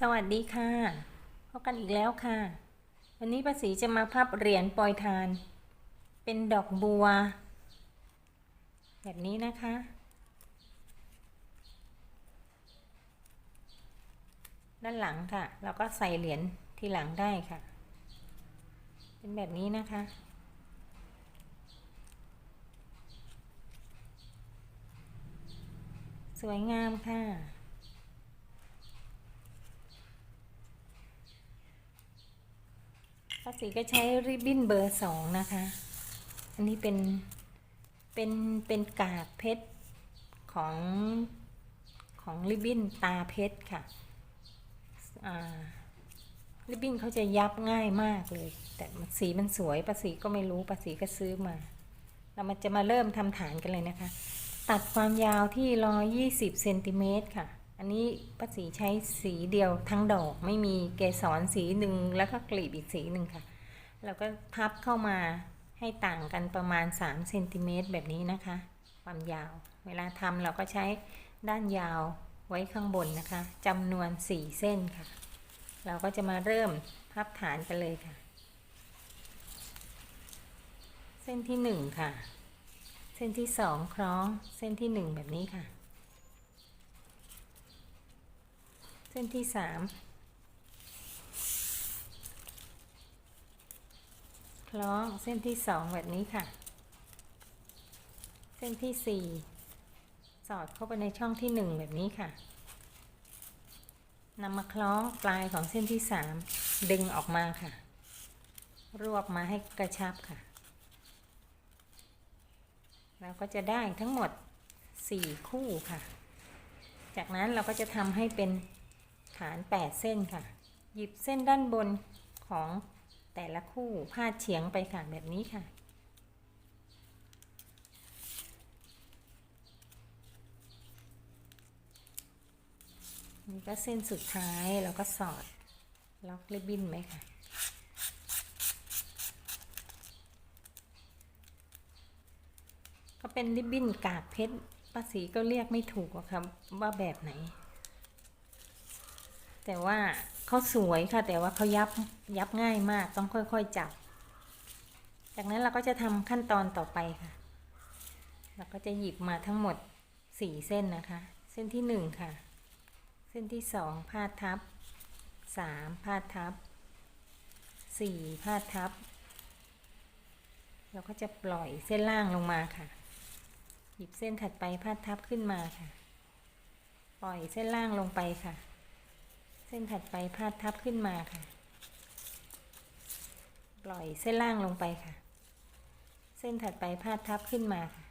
สวัสดีค่ะ พบกันอีกแล้วค่ะ วันนี้ป้าศรีจะมาพับเหรียญปลอยทาน เป็นดอกบัว แบบนี้นะคะ ด้านหลังค่ะแล้วก็ใส่เหรียญที่หลังได้ค่ะ เป็นแบบนี้นะคะสวยงามค่ะ ป้าศรีก็ใช้ริบบิ้นเบอร์สองนะคะ อันนี้เป็น เป็น เป็นกากเพชรของของริบบิ้นตาเพชรค่ะริบบิ้นเขาจะยับง่ายมากเลย แต่สีมันสวยป้าศรีก็ไม่รู้ป้าศรีก็ซื้อมา เรามาจะมาเริ่มทำฐานกันเลยนะคะ ตัดความยาวที่120เซนติเมตรค่ะ อันนี้ป้าศรีใช้สีเดียวทั้งดอกไม่มีเกสรสีหนึ่งแล้วก็กลีบอีกสีหนึ่งค่ะแล้วก็พับเข้ามาให้ต่างกันประมาณ3เซนติเมตรแบบนี้นะคะ ความยาว เวลาทำเราก็ใช้ด้านยาวไว้ข้างบนนะคะจำนวน 4 เส้นค่ะ เราก็จะมาเริ่มพับฐานกันเลยค่ะ เส้นที่ 1 ค่ะ เส้นที่ 2 คล้องเส้นที่ 1 แบบนี้ค่ะ เส้นที่3คล้องเส้นที่2แบบนี้ค่ะ เส้นที่4สอดเข้าไปในช่องที่1แบบนี้ค่ะนำมาคล้องปลายของเส้นที่3ดึงออกมาค่ะ รวบมาให้กระชับค่ะ เราก็จะได้ทั้งหมด4คู่ค่ะ จากนั้นเราก็จะทำให้เป็น ฐาน 8 เส้นค่ะ หยิบเส้นด้านบนของแต่ละคู่พาดเฉียงไปค่ะแบบนี้ค่ะ นี่ก็เส้นสุดท้ายเราก็สอดล็อกริบบิ้นไหมค่ะก็เป็นริบบิ้นกากเพชรป้าสีก็เรียกไม่ถูกอะครับว่าแบบไหน แต่ว่าเขาสวยค่ะ แต่ว่าเขายับยับง่ายมากต้องค่อยๆจับ จากนั้นเราก็จะทำขั้นตอนต่อไปค่ะ เราก็จะหยิบมาทั้งหมดสี่เส้นนะคะ เส้นที่หนึ่งค่ะ เส้นที่สองพาดทับสามพาดทับสี่พาดทับ เราก็จะปล่อยเส้นล่างลงมาค่ะ หยิบเส้นถัดไปพาดทับขึ้นมาค่ะ ปล่อยเส้นล่างลงไปค่ะ ส้นถัดไปพาดทับขึ้นมาค่ะ ปล่อยเส้นล่างลงไปค่ะ เส้นถัดไปพาดทับขึ้นมาค่ะ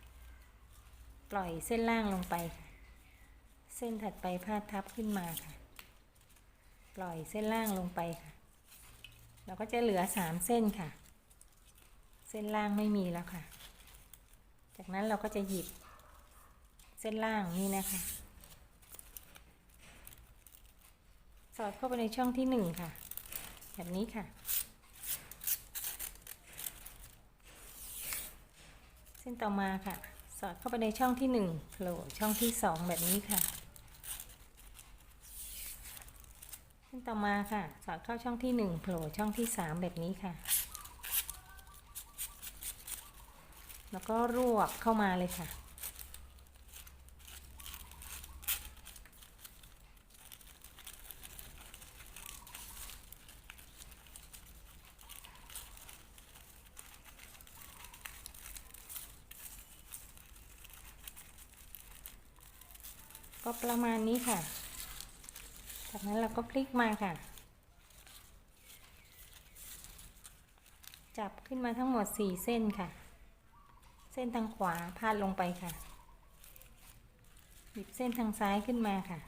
ปล่อยเส้นล่างลงไปค่ะ เส้นถัดไปพาดทับขึ้นมาค่ะ ปล่อยเส้นล่างลงไปค่ะ เราก็จะเหลือสามเส้นค่ะ เส้นล่างไม่มีแล้วค่ะ จากนั้นเราก็จะหยิบเส้นล่างนี่นะคะ สอดเข้าไปในช่องที่หนึ่งค่ะ แบบนี้ค่ะ เส้นต่อมาค่ะ สอดเข้าไปในช่องที่หนึ่งโผล่ช่องที่สองแบบนี้ค่ะ เส้นต่อมาค่ะ สอดเข้าช่องที่หนึ่งโผล่ช่องที่สามแบบนี้ค่ะ แล้วก็รวบเข้ามาเลยค่ะ ประมาณนี้ค่ะ จากนั้นเราก็พลิกมาค่ะ จับขึ้นมาทั้งหมด 4 เส้นค่ะ เส้นทางขวาพาดลงไปค่ะ หยิบเส้นทางซ้ายขึ้นมาค่ะ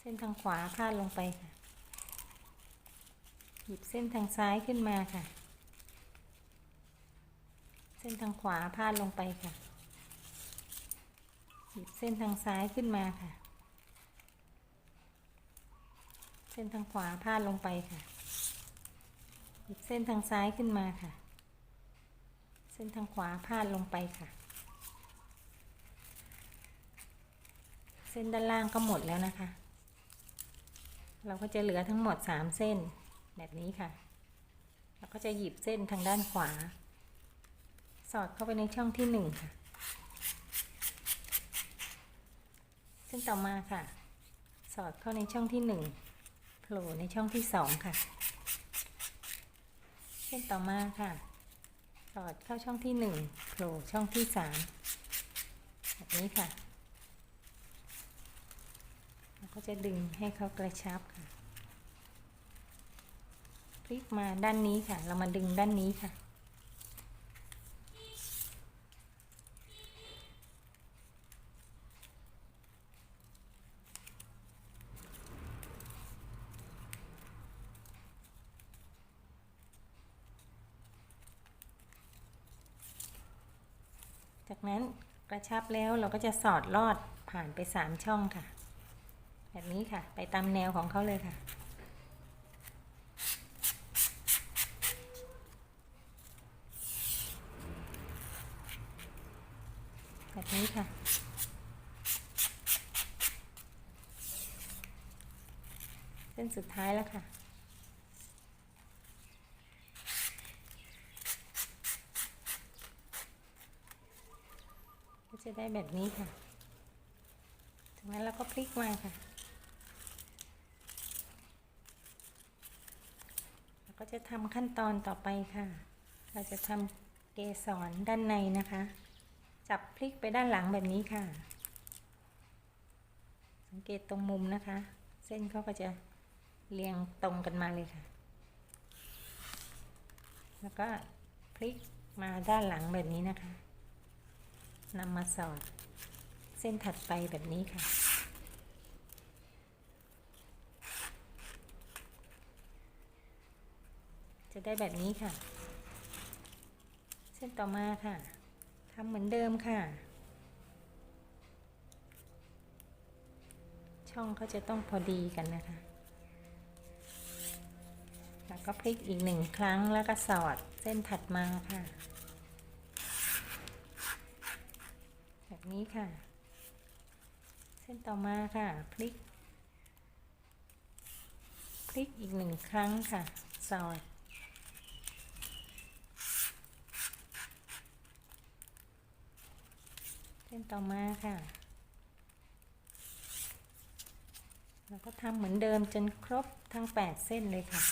เส้นทางขวาพาดลงไปค่ะ หยิบเส้นทางซ้ายขึ้นมาค่ะ เส้นทางขวาพาดลงไปค่ะ หยิบเส้นทางซ้ายขึ้นมาค่ะ เส้นทางขวาพาดลงไปค่ะหยิบเส้นทางซ้ายขึ้นมาค่ะ เส้นทางขวาพาดลงไปค่ะ เส้นด้านล่างก็หมดแล้วนะคะ เราก็จะเหลือทั้งหมดสามเส้นแบบนี้ค่ะ เราก็จะหยิบเส้นทางด้านขวา สอดเข้าไปในช่องที่หนึ่งค่ะ เส้นต่อมาค่ะ สอดเข้าในช่องที่หนึ่งโผล่ในช่องที่สองค่ะเส้นต่อมาค่ะ สอดเข้าช่องที่หนึ่งโผล่ช่องที่สามแบบนี้ค่ะเราก็จะดึงให้เขากระชับค่ะพลิกมาด้านนี้ค่ะ เรามาดึงด้านนี้ค่ะ จากนั้นกระ ชับแล้วเราก็จะสอดลอดผ่านไปสามช่องค่ะ แบบนี้ค่ะ ไปตามแนวของเขาเลยค่ะแบบนี้ค่ะ เส้นสุดท้ายแล้วค่ะ ก็จะ ได้แบบนี้ค่ะจากนั้นเราก็พลิกมาค่ะ เราก็จะทำขั้นตอนต่อไปค่ะ เราจะทำเกสรด้านในนะคะ จับพลิกไปด้านหลังแบบนี้ค่ะ สังเกตตรงมุมนะคะ เส้นเขาก็จะเรียงตรงกันมาเลยค่ะ แล้วก็พลิกมาด้านหลังแบบนี้นะคะ นำมาสอด เส้นถัดไปแบบนี้ค่ะ จะได้แบบนี้ค่ะ เส้นต่อมาค่ะทำเหมือนเดิมค่ะ ช่องเขาจะต้องพอดีกันนะคะ แล้วก็พลิกอีกหนึ่งครั้งแล้วก็สอดเส้นถัดมาค่ะ แบบ นี้ค่ะ เส้นต่อมาค่ะ พลิก พลิกอีกหนึ่งครั้งค่ะ สอด เส้นต่อมาค่ะแล้วก็ทำเหมือนเดิมจนครบทั้ง 8 เส้นเลยค่ะ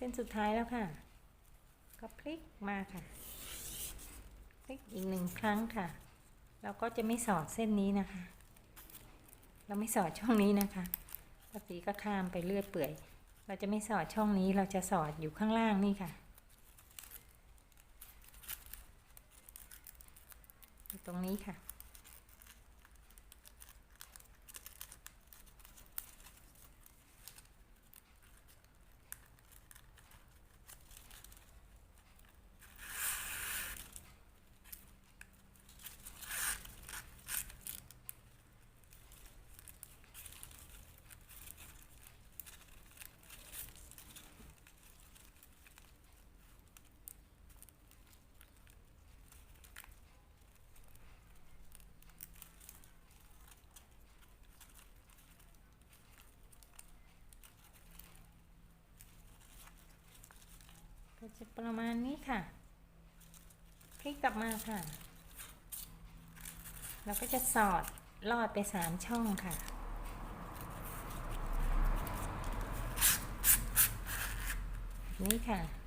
เส้นสุดท้ายแล้วค่ะ ก็พลิกมาค่ะ พลิกอีกหนึ่งครั้งค่ะ เราก็จะไม่สอดเส้นนี้นะคะ เราไม่สอดช่องนี้นะคะปกติก็ข้ามไปเลื่อยเปื่อย เราจะไม่สอดช่องนี้เราจะสอดอยู่ข้างล่างนี่ค่ะ จะประมาณนี้ค่ะ พลิกกลับมาค่ะ เราก็จะสอดลอดไปสามช่องค่ะนี่ค่ะ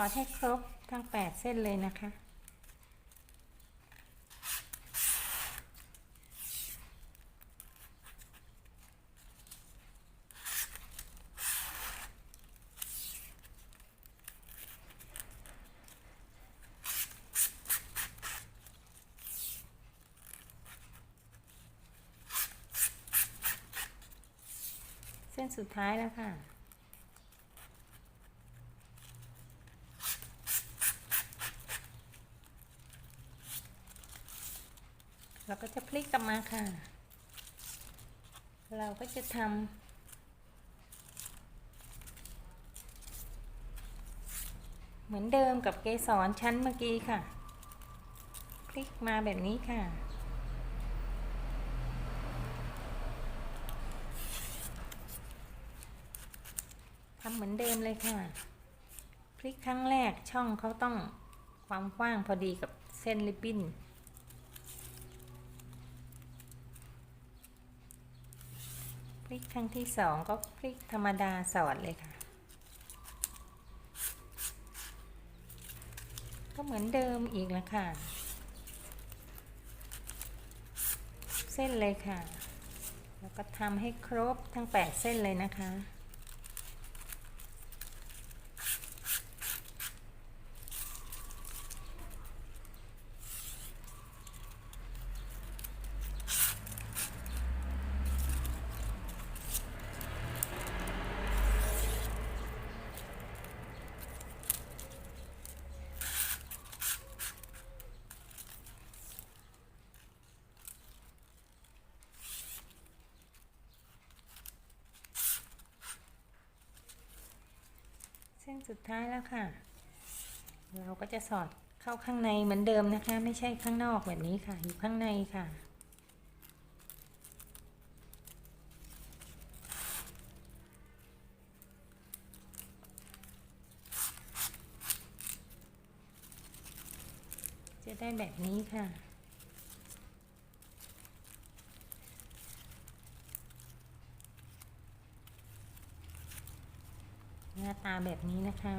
อดให้ครบทั้งแปดเส้นเลยนะคะ เส้นสุดท้ายแล้วค่ะ เราก็จะพลิกกลับ มาค่ะ เราก็จะทำเหมือนเดิมกับเกสรชั้นเมื่อกี้ค่ะพลิกมาแบบนี้ค่ะทำเหมือนเดิมเลยค่ะ พลิกครั้งแรกช่องเขาต้องความกว้างพอดีกับเส้นริบบิ้น ลิกครั้งที่สองก็พลิกธรรมดาสอดเลยค่ะ ก็เหมือนเดิมอีกแล้วค่ะ เส้นเลยค่ะ แล้วก็ทำให้ครบทั้ง 8 เส้นเลยนะคะ เส้นสุดท้ายแล้วค่ะ เราก็จะสอดเข้าข้างในเหมือนเดิมนะคะ ไม่ใช่ข้างนอกแบบนี้ค่ะ อยู่ข้างในค่ะจะได้แบบนี้ค่ะ หน้าตาแบบนี้นะคะ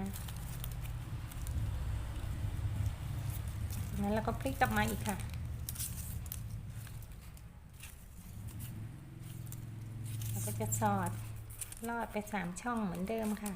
จากนั้นเราก็พลิกกลับมาอีกค่ะ เราก็จะสอดลอดไปสามช่องเหมือนเดิมค่ะ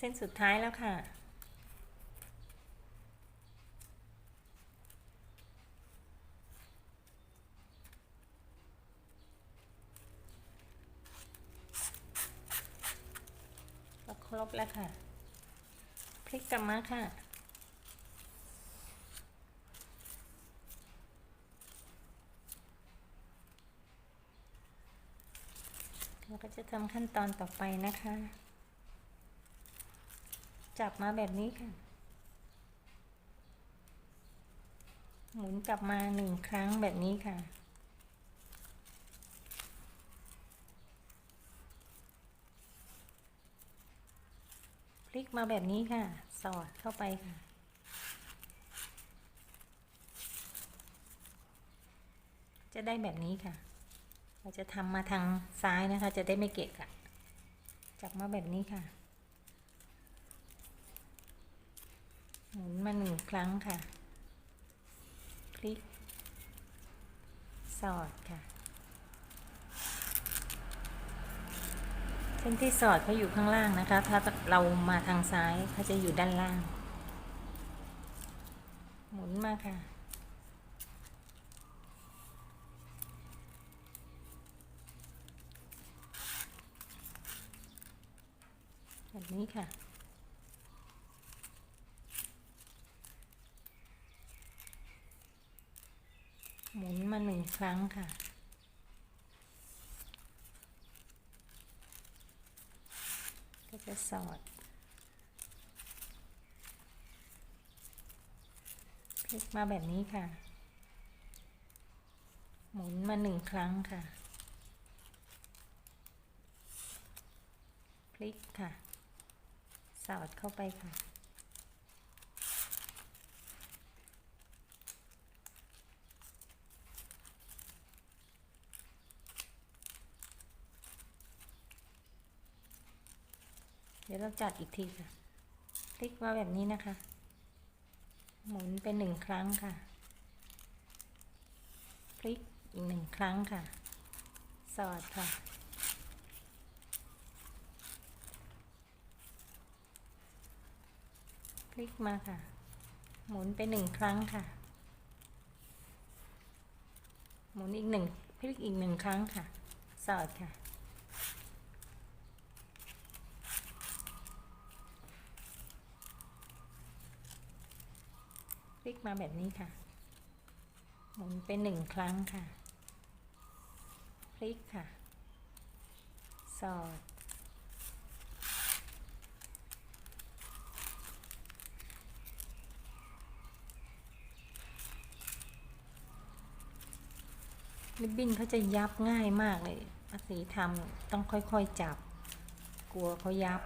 เสุดท้ายแล้วค่ะ ก็ครบแล้วค่ะ พลิกกลับมาค่ะเราก็จะทำขั้นตอนต่อไปนะคะ จับมาแบบนี้ค่ะ หมุนกลับมาหนึ่งครั้งแบบนี้ค่ะ พลิกมาแบบนี้ค่ะ สอดเข้าไปค่ะจะได้แบบนี้ค่ะ เราจะทำมาทางซ้ายนะคะ จะได้ไม่เกะกะ จับมาแบบนี้ค่ะ หมุนมาหนึ่งครั้งค่ะพลิก สอดค่ะ เส้นที่สอดเขาอยู่ข้างล่างนะคะ ถ้าเรามาทางซ้ายเขาจะอยู่ด้านล่าง หมุนมาค่ะแบบนี้ค่ะ หมุนมาหนึ่งครั้งค่ะ ก็จะสอดพลิกมาแบบนี้ค่ะ หมุนมาหนึ่งครั้งค่ะ พลิกค่ะ สอดเข้าไปค่ะ ดี๋ยวเราจัดอีกทีค่ะพลิกมาแบบนี้นะคะ หมุนเป็นหนึ่งครั้งค่ะพลิกอีกหนึ่งครั้งค่ะ สอดค่ะพลิกมาค่ะ หมุนไปหนึ่งครั้งค่ะ หมุนอีกหนึ่งพลิกอีกหนึ่งครั้งค่ะ สอดค่ะ ลิกมาแบบนี้ค่ะ หมุนเป็นหนึ่งครั้งค่ะ พลิกค่ะ สอด ริบบิ้นเขาจะยับง่ายมากเลยอาสีทำต้องค่อยๆจับ กลัวเขายับ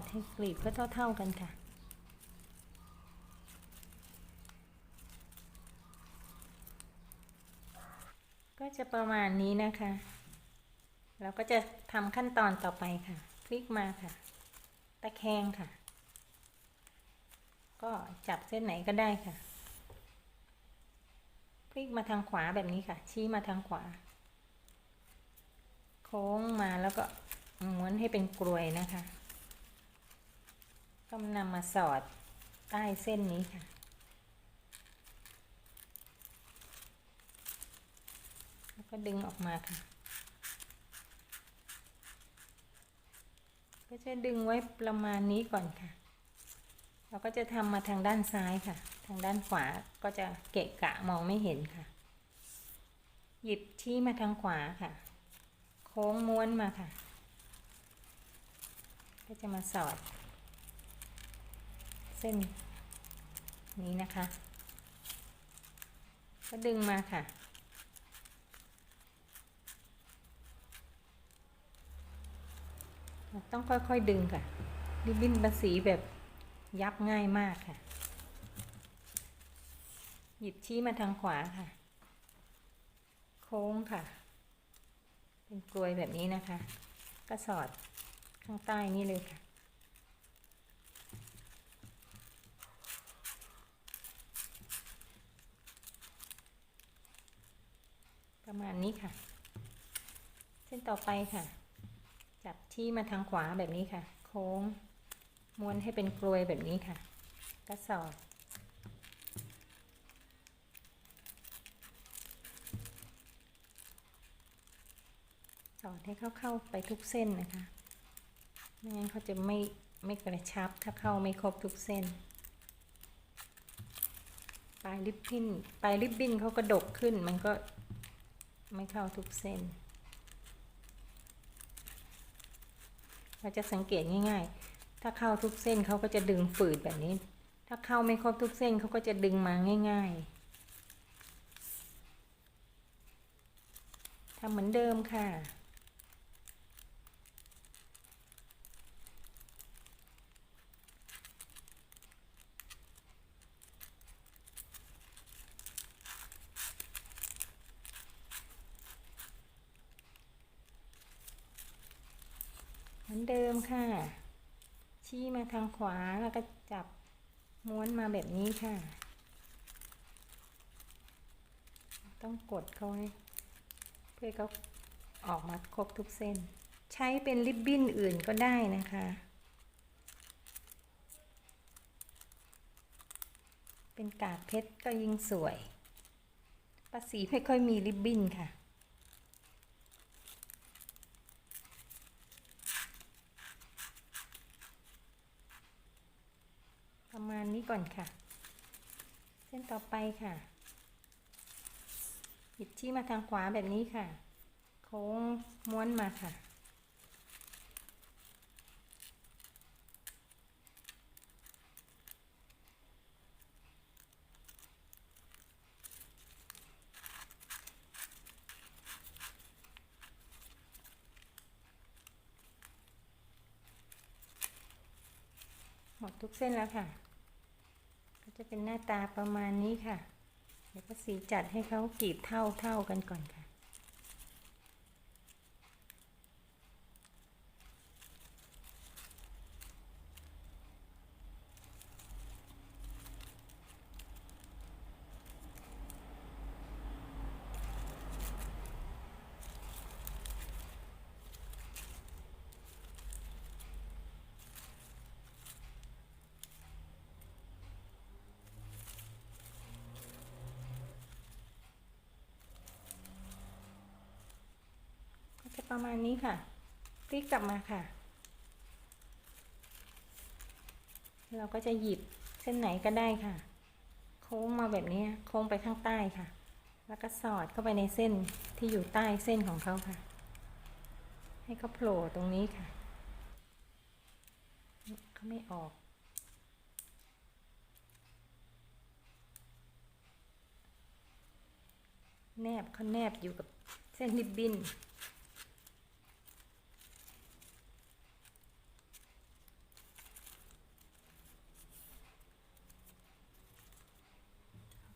ดให้กลีบก็เท่าๆกันค่ะ ก็จะประมาณนี้นะคะ เราก็จะทำขั้นตอนต่อไปค่ะ คลิกมาค่ะ ตะแคงค่ะ ก็จับเส้นไหนก็ได้ค่ะพลิกมาทางขวาแบบนี้ค่ะ ชี้มาทางขวา โค้งมาแล้วก็ม้วนให้เป็นกลวยนะคะ ก็นำมาสอดใต้เส้นนี้ค่ะ แล้วก็ดึงออกมาค่ะ ก็จะดึงไว้ประมาณนี้ก่อนค่ะ เราก็จะทำมาทางด้านซ้ายค่ะ ทางด้านขวาก็จะเกะกะมองไม่เห็นค่ะ หยิบชี้มาทางขวาค่ะ โค้งม้วนมาค่ะ ก็จะมาสอด เส้นนี้นะคะ ก็ดึงมาค่ะ ต้องค่อยๆดึงค่ะริบบิ้นภาษีแบบยับง่ายมากค่ะ หยิบชี้มาทางขวาค่ะ โค้งค่ะ เป็นกลวยแบบนี้นะคะ ก็สอดข้างใต้นี่เลยค่ะ ประมาณนี้ค่ะ เส้นต่อไปค่ะ จับที่มาทางขวาแบบนี้ค่ะ โค้งม้วนให้เป็นกลวยแบบนี้ค่ะก็สอดสอดให้เข้าๆไปทุกเส้นนะคะไม่งั้นเขาจะไม่ไม่กระชับถ้าเข้าไม่ครบทุกเส้น ปลายริบบิ้นปลายริบบิ้นเขากระดกขึ้นมันก็ ไม่เข้าทุกเส้น เราจะสังเกตง่าย ๆ ถ้าเข้าทุกเส้นเขาก็จะดึงฝืดแบบนี้ ถ้าเข้าไม่ครบทุกเส้นเขาก็จะดึงมาง่าย ๆทำเหมือนเดิมค่ะ มือนเดิมค่ะ ชี้มาทางขวาแล้วก็จับม้วนมาแบบนี้ค่ะ ต้องกดเขาให้เพื่อเขาออกมาครบทุกเส้น ใช้เป็นริบบิ้นอื่นก็ได้นะคะ เป็นกากเพชรก็ยิ่งสวยภาษีไม่ค่อยมีริบบิ้นค่ะ ก่อนค่ะ เส้นต่อไปค่ะหยิบชี้มาทางขวาแบบนี้ค่ะ โค้งม้วนมาค่ะ หมดทุกเส้นแล้วค่ะ จะเป็นหน้าตาประมาณนี้ค่ะเดี๋ยวก็สีจัดให้เขากรีดเท่าเท่ากันก่อนค่ะ ประมาณนี้ค่ะพลิกกลับมาค่ะ เราก็จะหยิบเส้นไหนก็ได้ค่ะ โค้งมาแบบนี้โค้งไปข้างใต้ค่ะ แล้วก็สอดเข้าไปในเส้นที่อยู่ใต้เส้นของเขาค่ะ ให้เขาโผล่ตรงนี้ค่ะเขาไม่ออกแนบเขาแนบอยู่กับเส้นริบบิ้น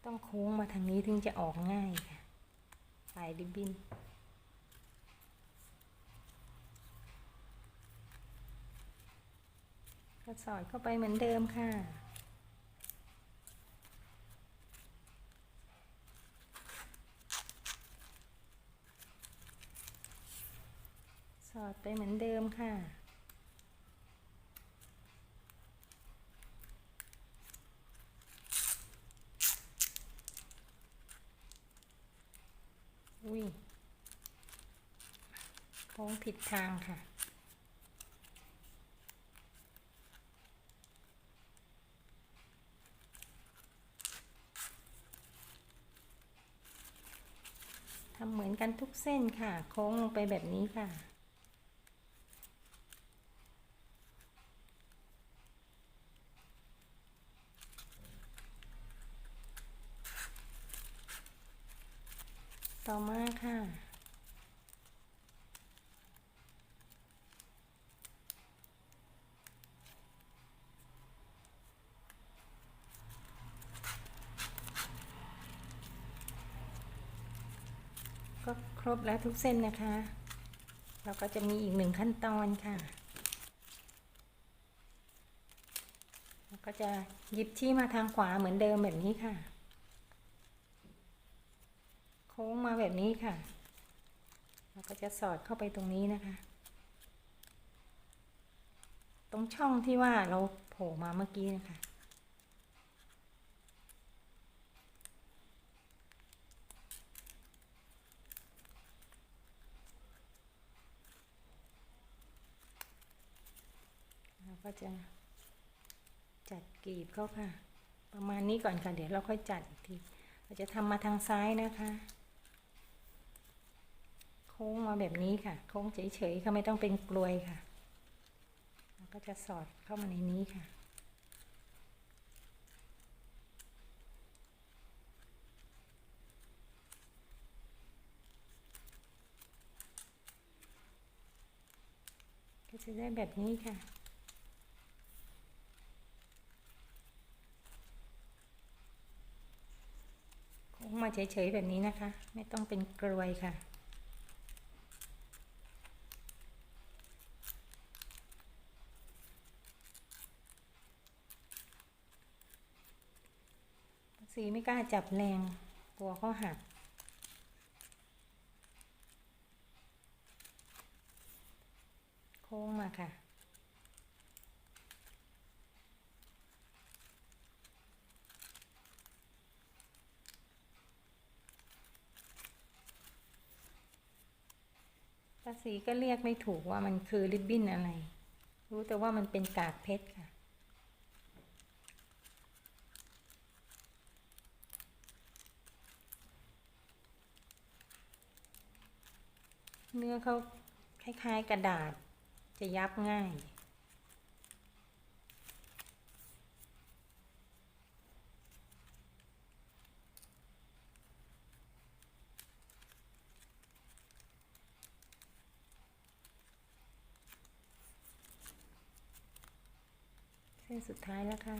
ต้องโค้งมาทางนี้ถึงจะออกง่ายค่ะปลายริบบิ้นก็สอดเข้าไปเหมือนเดิมค่ะสอดไปเหมือนเดิมค่ะ อุ้ยโค้ง ผิดทางค่ะ ทำเหมือนกันทุกเส้นค่ะ โค้งลงไปแบบนี้ค่ะต่อมาค่ะ ก็ครบ แล้วทุกเส้นนะคะ เราก็จะมีอีกหนึ่งขั้นตอนค่ะเราก็จะหยิบที่มาทางขวาเหมือนเดิมแบบนี้ค่ะ โค้งมาแบบนี้ค่ะ เราก็จะสอดเข้าไปตรงนี้นะคะ ตรงช่องที่ว่าเราโผล่มาเมื่อกี้นะคะ เราก็ จะจัดกรีบเขาค่ะ ประมาณนี้ก่อนค่ะ เดี๋ยวเราค่อยจัดอีกทีเราจะทำมาทางซ้ายนะคะ โค้งมาแบบนี้ค่ะ โค้งเฉยๆค่ะไม่ต้องเป็นกลวยค่ะเราก็จะสอดเข้ามาในนี้ค่ะก็จะได้แบบนี้ค่ะ โค้งมา เฉยๆแบบนี้นะคะ ไม่ต้องเป็นกลวยค่ะ สีไม่กล้าจับแรงกลัวเขาหักโค้งมาค่ะ ภาษีก็เรียกไม่ถูกว่ามันคือริบบิ้นอะไร รู้แต่ว่ามันเป็นกากเพชรค่ะ เนื้อเขาคล้าย ๆ กระดาษจะยับง่าย ส้นสุดท้ายแล้วค่ะ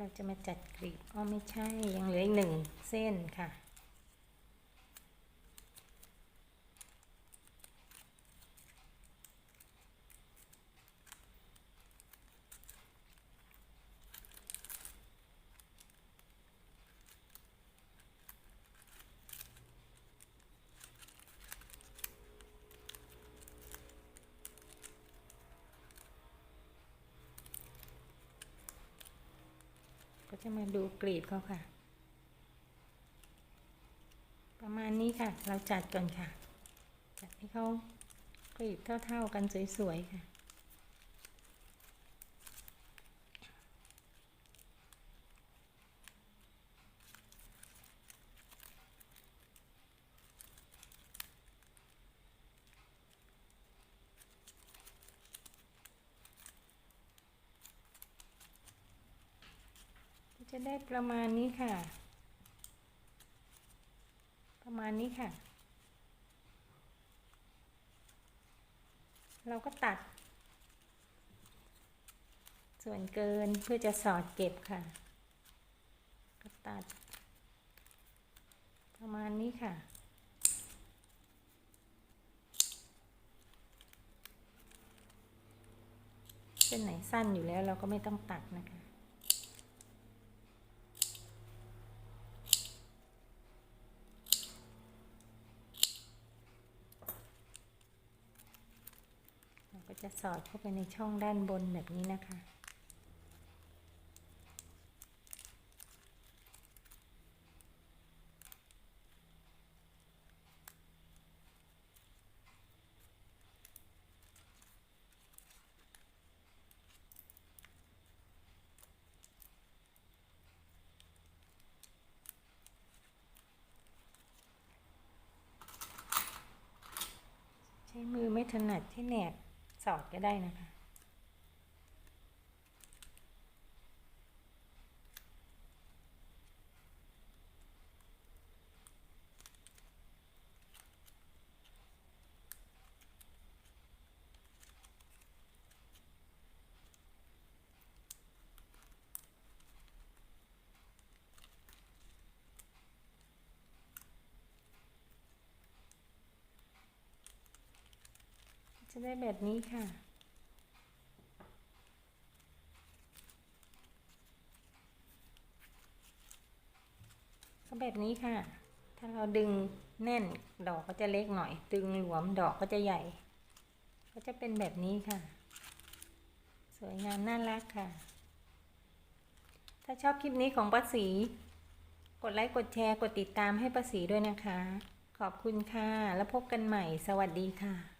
เราจะมาจัดกลีบอ๋อไม่ใช่ ยังเหลืออีกหนึ่งเส้นค่ะ ก็จะมาดูกรีบเขาค่ะ ประมาณนี้ค่ะ เราจัดก่อนค่ะ จัดให้เขากรีบเท่าๆกันสวยๆค่ะ ประมาณนี้ค่ะ ประมาณนี้ค่ะ เราก็ตัด ส่วนเกินเพื่อจะสอดเก็บค่ะ ก็ตัด ประมาณนี้ค่ะเส้นไหนสั้นอยู่แล้วเราก็ไม่ต้องตัดนะคะ เราก็จะส อดเข้าไปในช่องด้านบนแบบนี้นะคะ ใช้มือไม่ถนัดใช้แหนบ สอดก็ได้นะคะ จะได้แบบนี้ค่ะ ก็แบบนี้ค่ะ ถ้าเราดึงแน่นดอกก็จะเล็กหน่อย ดึงหลวมดอกก็จะใหญ่ ก็จะเป็นแบบนี้ค่ะ สวยงามน่ารักค่ะ ถ้าชอบคลิปนี้ของป้าสีกดไลค์ กดแชร์ กดติดตามให้ป้าสีด้วยนะคะ ขอบคุณค่ะ แล้วพบกันใหม่ สวัสดีค่ะ